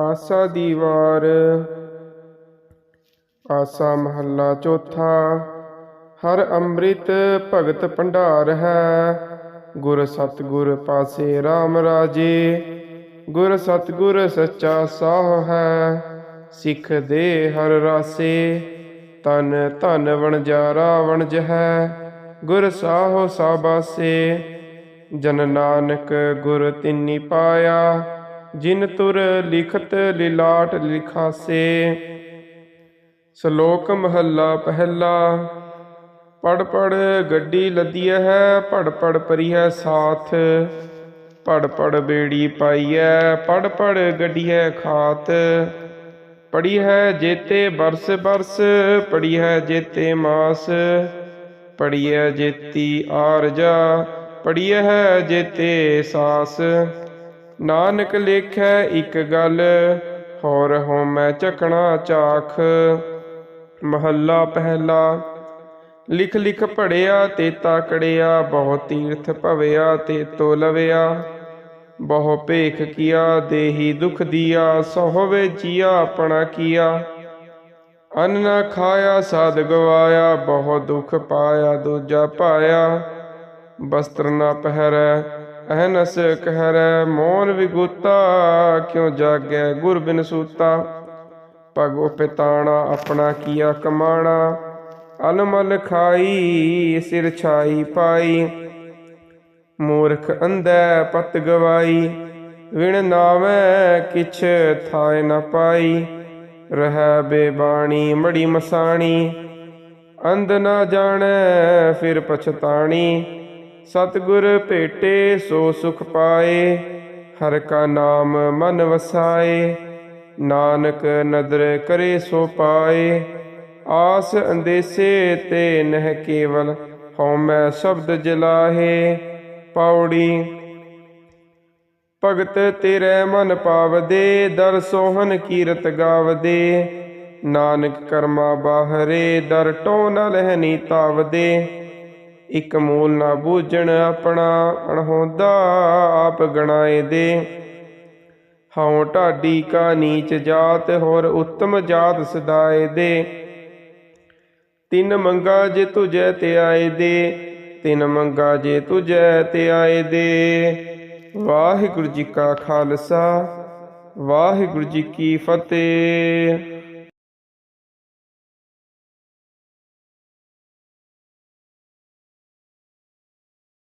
ਆਸਾ ਦੀ ਵਾਰ ਆਸਾ ਮਹੱਲਾ ਚੌਥਾ, ਹਰ ਅੰਮ੍ਰਿਤ ਭਗਤ ਭੰਡਾਰ ਹੈ। ਗੁਰ ਸਤਿਗੁਰ ਪਾਸੇ RAM ਰਾਜੇ, ਗੁਰ ਸਤਿਗੁਰ ਸੱਚਾ ਸਾਹ ਹੈ। ਸਿੱਖ ਦੇ ਹਰ ਰਾਸੇ ਤਨ ਧਨ ਵਣਜਾਰਾ ਵਣਜ ਹੈ। ਗੁਰ ਸਾਹੋ ਸਾਬਾਸੇ ਜਨ ਨਾਨਕ ਗੁਰ ਤਿੰਨੀ ਪਾਇਆ ਜਿਨ ਤੁਰ ਲਿਖਤ ਲਿਲਾਟ ਲਿਖਾਸੇ, ਸ਼ਲੋਕ ਮਹੱਲਾ ਪਹਿਲਾ ਪੜ ਪੜ ਗੱਡੀ ਲੱਦੀ ਹੈ ਪੜ ਪੜ ਪਰੀ ਹੈ ਸਾਥ ਪੜ ਪੜ ਬੇੜੀ ਪਾਈਐ ਪੜ ਪੜ ਗੱਡੀਐ ਖਾਤ ਪੜੀ ਹੈ ਜੇਤੇ ਬਰਸ ਬਰਸ ਪੜੀ ਹੈ ਜੇਤੇ ਮਾਸ ਪੜੀ ਹੈ ਜੇਤੀ ਆਰਜਾ ਪੜੀ ਹੈ ਜੇਤੇ ਸਾਸ। ਨਾਨਕ ਲੇਖੈ ਇੱਕ ਗੱਲ, ਹੋਰ ਹੋ ਮੈਂ ਚੱਕਣਾ ਚਾਖ। ਮਹੱਲਾ ਪਹਿਲਾ, ਲਿਖ ਲਿਖ ਪੜਿਆ ਤੇ ਤਾਕੜਿਆ ਬਹੁ ਤੀਰਥ ਭਵਿਆ ਤੇ ਤੋ ਲਵਿਆ। ਬਹੁ ਭੇਖ ਕੀਆ, ਦੇਹੀ ਦੁਖ ਦੀਆ, ਸਹੁ ਜੀਆ ਆਪਣਾ ਕੀਆ। ਅੰਨ ਨਾ ਖਾਇਆ, ਸਾਧ ਗਵਾਇਆ, ਬਹੁ ਦੁਖ ਪਾਇਆ, ਦੂਜਾ ਪਾਇਆ। ਬਸਤਰ ਨਾ ਪਹਿਰੈ ਅਹਨਸ ਕਹਿਰੈ ਮੋਨ ਵਿਗੂਤਾ, ਕਿਉ ਜਾਗੈ ਗੁਰ ਬਿਨ ਸੂਤਾ? ਭਗੋ ਪਿਤਾਣਾ ਆਪਣਾ ਕੀਆ ਕਮਾਣਾ ਅਲਮਲ ਖਾਈ, ਸਿਰ ਛਾਈ ਪਾਈ। ਮੂਰਖ ਅੰਧੈ ਪਤ ਗਵਾਈ, ਵਿਣ ਨਾਵੇਂ ਕਿਛ ਥਾਇ ਨ ਪਾਈ। ਰਹਿ ਬੇਬਾਣੀ ਮੜੀ ਮਸਾਣੀ, ਅੰਧ ਨਾ ਜਾਣੈ ਫਿਰ ਪਛਤਾਣੀ। ਸਤਿਗੁਰ ਭੇਟੇ ਸੋ ਸੁਖ ਪਾਏ, ਹਰ ਕਾ ਨਾਮ ਮਨ ਵਸਾਏ, ਨਾਨਕ ਨਦਰ ਕਰੇ ਸੋ ਪਾਏ। ਆਸ ਅੰਦੇਸੇ ਤੇ ਨਹਿ ਕੇਵਲ ਹਉਮੈ ਸ਼ਬਦ ਜਲਾਹੇ। ਪੌੜੀ, ਭਗਤ ਤੇਰੇ ਮਨ ਪਾਵਦੇ, ਦਰ ਸੋਹਨ ਕੀਰਤ ਗਾਵਦੇ। ਨਾਨਕ ਕਰਮਾ ਬਾਹਰੇ, ਦਰ ਟੋ ਨ ਲਹਿਨੀ ਤਾਵਦੇ। ਇਕ ਮੂਲ ਨਾ ਬੂਝਣ ਆਪਣਾ, ਅਣਹੋਦਾ ਆਪ ਗਣਾਏ ਦੇ। ਹਉ ਢਾਡੀ ਕਾ ਨੀਚ ਜਾਤ, ਹੋਰ ਉੱਤਮ ਜਾਤ ਸਦਾਏ ਦੇ। ਤਿੰਨ ਮੰਗਾ ਜੇ ਤੁਜੈ ਤੇ ਆਏ ਦੇ, ਤਿੰਨ ਮੰਗਾ ਜੇ ਤੁਜੈ ਤੇ ਆਏ ਦੇ। ਵਾਹਿਗੁਰੂ ਜੀ ਕਾ ਖਾਲਸਾ, ਵਾਹਿਗੁਰੂ ਜੀ ਕੀ ਫਤਿਹ।